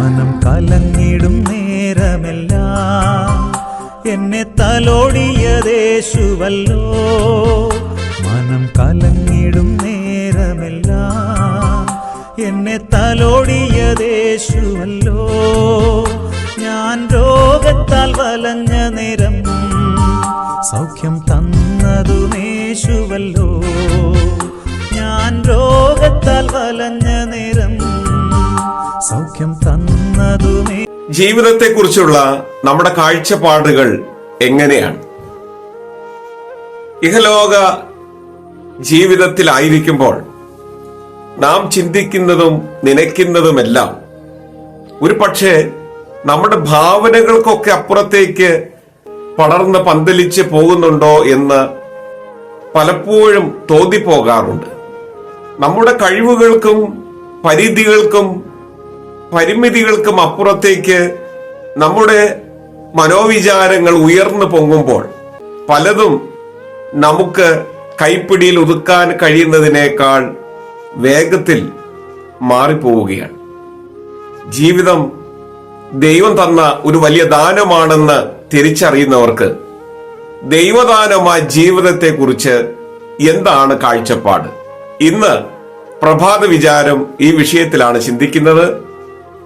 മനം കലങ്ങിടും നേരമെല്ലാം. എന്നെ തലോടിയതേശുവല്ലോ മനം കലങ്ങിടും നേരമെല്ലാം. എന്നെ തലോടിയതേശുവല്ലോ ഞാൻ രോഗത്താൽ വലഞ്ഞ നേരം സൗഖ്യം തന്നതു നേശുവല്ലോ ഞാൻ രോഗത്താൽ വലഞ്ഞ നേരം സൗഖ്യം തന്നതുമേ. ജീവിതത്തെക്കുറിച്ചുള്ള നമ്മുടെ കാഴ്ചപ്പാടുകൾ എങ്ങനെയാണ്? ഇഹലോക ജീവിതത്തിലായിരിക്കുമ്പോൾ നാം ചിന്തിക്കുന്നതും നനയ്ക്കുന്നതുമെല്ലാം ഒരു പക്ഷേ നമ്മുടെ ഭാവനകൾക്കൊക്കെ അപ്പുറത്തേക്ക് പടർന്ന് പന്തലിച്ച് പോകുന്നുണ്ടോ എന്ന് പലപ്പോഴും തോന്നിപ്പോകാറുണ്ട്. നമ്മുടെ കഴിവുകൾക്കും പരിധികൾക്കും പരിമിതികൾക്കും അപ്പുറത്തേക്ക് നമ്മുടെ മനോവിചാരങ്ങൾ ഉയർന്നു പൊങ്ങുമ്പോൾ പലതും നമുക്ക് കൈപ്പിടിയിൽ ഒതുക്കാൻ കഴിയുന്നതിനേക്കാൾ വേഗത്തിൽ മാറിപ്പോവുകയാണ്. ജീവിതം ദൈവം തന്ന ഒരു വലിയ ദാനമാണെന്ന് തിരിച്ചറിയുന്നവർക്ക് ദൈവദാനമായ ജീവിതത്തെക്കുറിച്ച് എന്താണ് കാഴ്ചപ്പാട്? ഇന്ന് പ്രഭാത വിചാരം ഈ വിഷയത്തിലാണ് ചിന്തിക്കുന്നത്.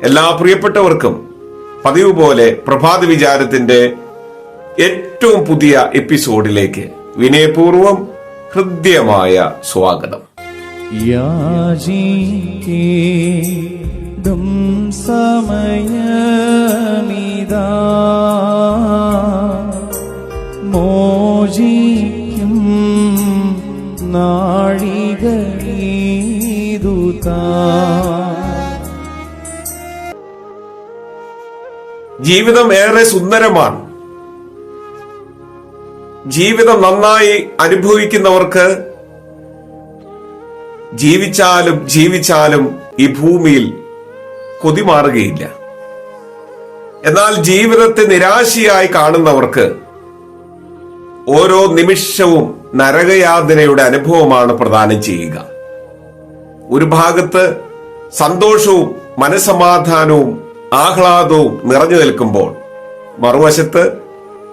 എല്ലാ പ്രിയപ്പെട്ടവർക്കും പതിവ് പോലെ പ്രഭാത വിചാരത്തിന്റെ ഏറ്റവും പുതിയ എപ്പിസോഡിലേക്ക് വിനയപൂർവം ഹൃദ്യമായ സ്വാഗതം. സമയമിതാ ജീവിതം ഏറെ സുന്ദരമാണ്. ജീവിതം നന്നായി അനുഭവിക്കുന്നവർക്ക് ജീവിച്ചാലും ജീവിച്ചാലും ഈ ഭൂമിയിൽ കൊതി മാറുകയില്ല എന്നാൽ ജീവിതത്തെ നിരാശയായി കാണുന്നവർക്ക് ഓരോ നിമിഷവും നരകയാതനയുടെ അനുഭവമാണ് പ്രദാനം ചെയ്യുക. ഒരു ഭാഗത്ത് സന്തോഷവും മനസമാധാനവും ആഹ്ലാദവും നിറഞ്ഞു നിൽക്കുമ്പോൾ മറുവശത്ത്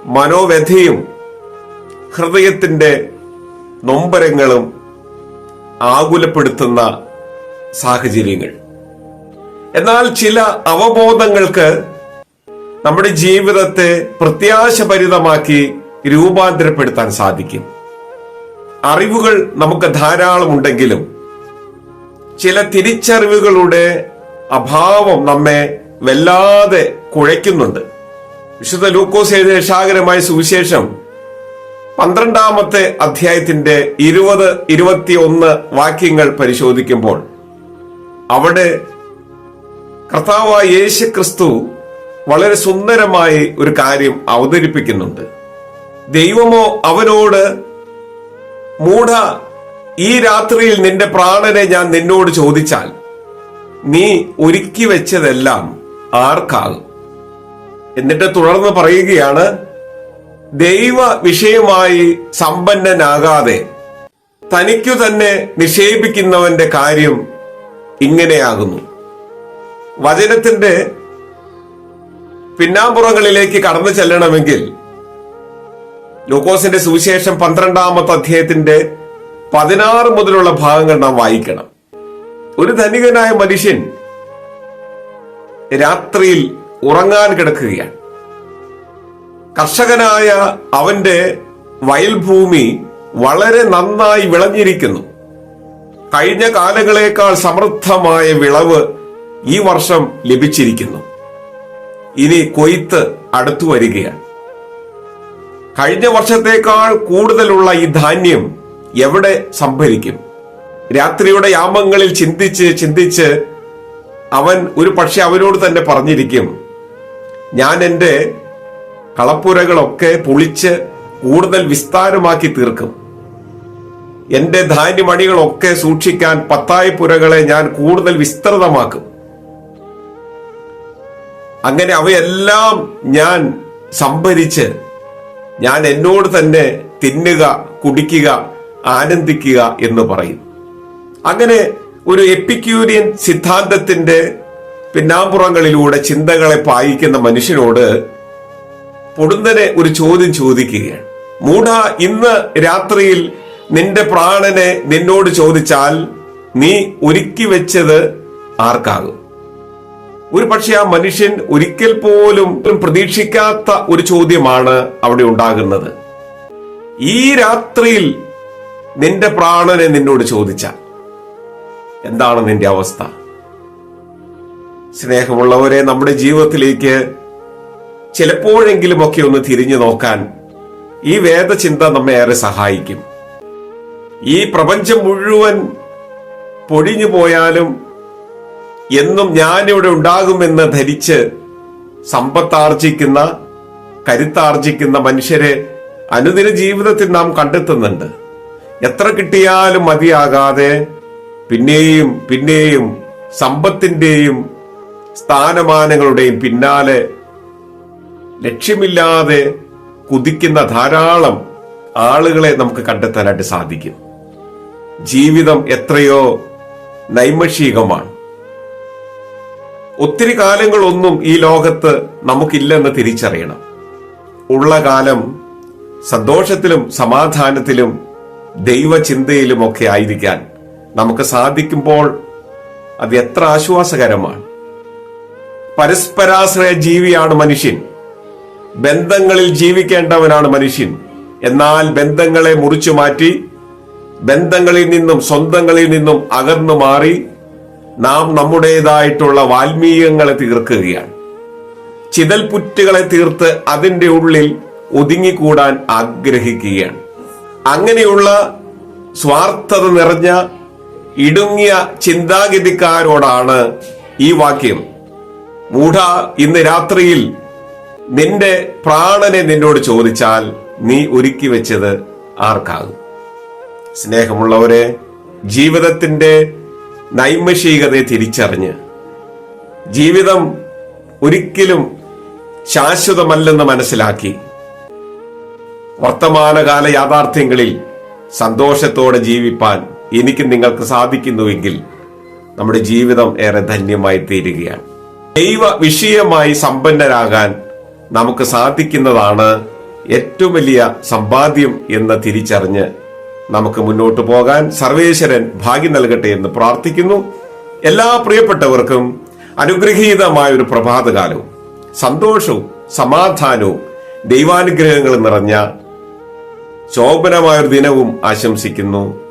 മനോവ്യഥയും ഹൃദയത്തിന്റെ നൊമ്പരങ്ങളും ആകുലപ്പെടുത്തുന്ന സാഹചര്യങ്ങൾ. എന്നാൽ ചില അവബോധങ്ങൾക്ക് നമ്മുടെ ജീവിതത്തെ പ്രത്യാശഭരിതമാക്കി രൂപാന്തരപ്പെടുത്താൻ സാധിക്കും. അറിവുകൾ നമുക്ക് ധാരാളം ഉണ്ടെങ്കിലും ചില തിരിച്ചറിവുകളുടെ അഭാവം നമ്മെ വല്ലാതെ കുഴയ്ക്കുന്നുണ്ട്. വിശുദ്ധ ലൂക്കോസ് എഴുതിയ രക്ഷാകരമായ സുവിശേഷം പന്ത്രണ്ടാമത്തെ അധ്യായത്തിന്റെ ഇരുപത് ഇരുപത്തിയൊന്ന് വാക്യങ്ങൾ പരിശോധിക്കുമ്പോൾ അവിടെ കർത്താവായ യേശു ക്രിസ്തു വളരെ സുന്ദരമായി ഒരു കാര്യം അവതരിപ്പിക്കുന്നുണ്ട്. ദൈവമോ അവനോട് മൂഢ ഈ രാത്രിയിൽ നിന്റെ പ്രാണനെ ഞാൻ നിന്നോട് ചോദിച്ചാൽ നീ ഒരുക്കി വെച്ചതെല്ലാം ആർക്കാകും എന്നിട്ട് തുടർന്ന് പറയുകയാണ് ദൈവ വിഷയമായി സമ്പന്നനാകാതെ തനിക്കു തന്നെ നിക്ഷേപിക്കുന്നവന്റെ കാര്യം ഇങ്ങനെയാകുന്നു. വചനത്തിന്റെ പിന്നാമ്പുറങ്ങളിലേക്ക് കടന്നു ചെല്ലണമെങ്കിൽ ലൂക്കോസിന്റെ സുവിശേഷം പന്ത്രണ്ടാമത്തെ അധ്യായത്തിന്റെ പതിനാറ് മുതലുള്ള ഭാഗങ്ങൾ നാം വായിക്കണം. ഒരു ധനികനായ മനുഷ്യൻ രാത്രിയിൽ ഉറങ്ങാൻ കിടക്കുകയാണ്. കർഷകനായ അവന്റെ വയൽഭൂമി വളരെ നന്നായി വിളഞ്ഞിരിക്കുന്നു. കഴിഞ്ഞ കാലങ്ങളേക്കാൾ സമൃദ്ധമായ വിളവ് ഈ വർഷം ലഭിച്ചിരിക്കുന്നു. ഇനി കൊയ്ത്ത് അടുത്തു വരികയാണ്. കഴിഞ്ഞ വർഷത്തേക്കാൾ കൂടുതലുള്ള ഈ ധാന്യം എവിടെ സംഭരിക്കും? രാത്രിയുടെ യാമങ്ങളിൽ ചിന്തിച്ച് ചിന്തിച്ച് അവൻ ഒരു പക്ഷെ അവനോട് തന്നെ പറഞ്ഞിരിക്കും ഞാൻ എന്റെ കളപ്പുരകളൊക്കെ പൊളിച്ച് കൂടുതൽ വിസ്താരമാക്കി തീർക്കും. എന്റെ ധാന്യമണികളൊക്കെ സൂക്ഷിക്കാൻ പത്തായി പുരകളെ ഞാൻ കൂടുതൽ വിസ്തൃതമാക്കും. അങ്ങനെ അവയെല്ലാം ഞാൻ സംഭരിച്ച് ഞാൻ എന്നോട് തന്നെ തിന്നുക കുടിക്കുക ആനന്ദിക്കുക എന്ന് പറയും. അങ്ങനെ ഒരു എപ്പിക്യൂരിയൻ സിദ്ധാന്തത്തിന്റെ പിന്നാമ്പുറങ്ങളിലൂടെ ചിന്തകളെ പായിക്കുന്ന മനുഷ്യനോട് പൊടുന്നനെ ഒരു ചോദ്യം ചോദിക്കുകയാണ്. മൂഢ ഇന്ന് രാത്രിയിൽ നിന്റെ പ്രാണനെ നിന്നോട് ചോദിച്ചാൽ നീ ഒരുക്കി വെച്ചത് ആർക്കാകും? ഒരു പക്ഷെ ആ മനുഷ്യൻ ഒരിക്കൽ പോലും പ്രതീക്ഷിക്കാത്ത ഒരു ചോദ്യമാണ് അവിടെ ഉണ്ടാകുന്നത്. ഈ രാത്രിയിൽ നിന്റെ പ്രാണനെ നിന്നോട് ചോദിച്ചാൽ എന്താണ് നിന്റെ അവസ്ഥ? സ്നേഹമുള്ളവരെ നമ്മുടെ ജീവിതത്തിലേക്ക് ചിലപ്പോഴെങ്കിലുമൊക്കെ ഒന്ന് തിരിഞ്ഞു നോക്കാൻ ഈ വേദചിന്ത നമ്മെ ഏറെ സഹായിക്കും. ഈ പ്രപഞ്ചം മുഴുവൻ പൊഴിഞ്ഞു പോയാലും എന്നും ഞാനിവിടെ ഉണ്ടാകുമെന്ന് ധരിച്ച് സമ്പത്താർജിക്കുന്ന കരുത്താർജിക്കുന്ന മനുഷ്യരെ അനുദിന ജീവിതത്തിൽ നാം കണ്ടെത്തുന്നുണ്ട്. എത്ര കിട്ടിയാലും മതിയാകാതെ പിന്നെയും പിന്നെയും സമ്പത്തിന്റെയും സ്ഥാനമാനങ്ങളുടെയും പിന്നാലെ ലക്ഷ്യമില്ലാതെ കുതിക്കുന്ന ധാരാളം ആളുകളെ നമുക്ക് കണ്ടെത്താനായിട്ട് സാധിക്കും. ജീവിതം എത്രയോ നൈമഷികമാണ്. ഒത്തിരി കാലങ്ങളൊന്നും ഈ ലോകത്ത് നമുക്കില്ലെന്ന് തിരിച്ചറിയണം. ഉള്ള കാലം സന്തോഷത്തിലും സമാധാനത്തിലും ദൈവചിന്തയിലുമൊക്കെ ആയിരിക്കാൻ നമുക്ക് സാധിക്കുമ്പോൾ അത് എത്ര ആശ്വാസകരമാണ്. പരസ്പരാശ്രയ ജീവിയാണ് മനുഷ്യൻ. ബന്ധങ്ങളിൽ ജീവിക്കേണ്ടവനാണ് മനുഷ്യൻ. എന്നാൽ ബന്ധങ്ങളെ മുറിച്ചു മാറ്റി ബന്ധങ്ങളിൽ നിന്നും സ്വന്തങ്ങളിൽ നിന്നും അകന്നു മാറി നാം നമ്മുടേതായിട്ടുള്ള വാൽമീകങ്ങളെ തീർക്കുകയാണ്. ചിതൽപുറ്റുകളെ തീർത്ത് അതിന്റെ ഉള്ളിൽ ഒതുങ്ങിക്കൂടാൻ ആഗ്രഹിക്കുകയാണ്. അങ്ങനെയുള്ള സ്വാർത്ഥത നിറഞ്ഞ ഇടുങ്ങിയ ചിന്താഗതിക്കാരോടാണ് ഈ വാക്യം. മൂഢ ഇന്ന് രാത്രിയിൽ നിന്റെ പ്രാണനെ നിന്നോട് ചോദിച്ചാൽ നീ ഒരുക്കി വെച്ചത് ആർക്കാകും? സ്നേഹമുള്ളവരെ ജീവിതത്തിന്റെ നൈമഷികതയെ തിരിച്ചറിഞ്ഞ് ജീവിതം ഒരിക്കലും ശാശ്വതമല്ലെന്ന് മനസ്സിലാക്കി വർത്തമാനകാല യാഥാർത്ഥ്യങ്ങളിൽ സന്തോഷത്തോടെ ജീവിപ്പാൻ എനിക്ക് നിങ്ങൾക്ക് സാധിക്കുന്നുവെങ്കിൽ നമ്മുടെ ജീവിതം ഏറെ ധന്യമായി തീരുകയാണ്. ദൈവ വിഷയമായി സമ്പന്നരാകാൻ നമുക്ക് സാധിക്കുന്നതാണ് ഏറ്റവും വലിയ സമ്പാദ്യം എന്ന് തിരിച്ചറിഞ്ഞ് നമുക്ക് മുന്നോട്ട് പോകാൻ സർവേശ്വരൻ ഭാഗ്യം നൽകട്ടെ എന്ന് പ്രാർത്ഥിക്കുന്നു. എല്ലാ പ്രിയപ്പെട്ടവർക്കും അനുഗ്രഹീതമായ ഒരു പ്രഭാതകാലവും സന്തോഷവും സമാധാനവും ദൈവാനുഗ്രഹങ്ങൾ നിറഞ്ഞ ശോഭനമായൊരു ദിനവും ആശംസിക്കുന്നു.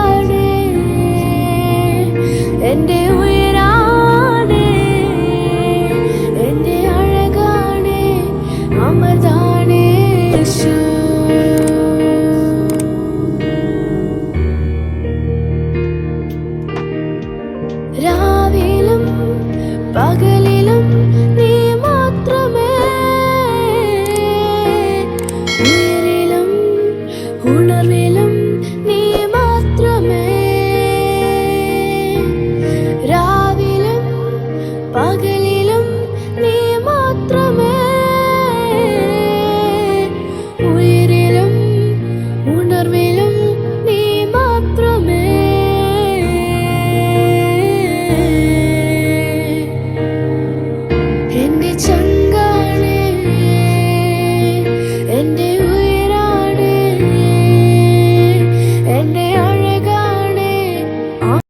உணவிலும்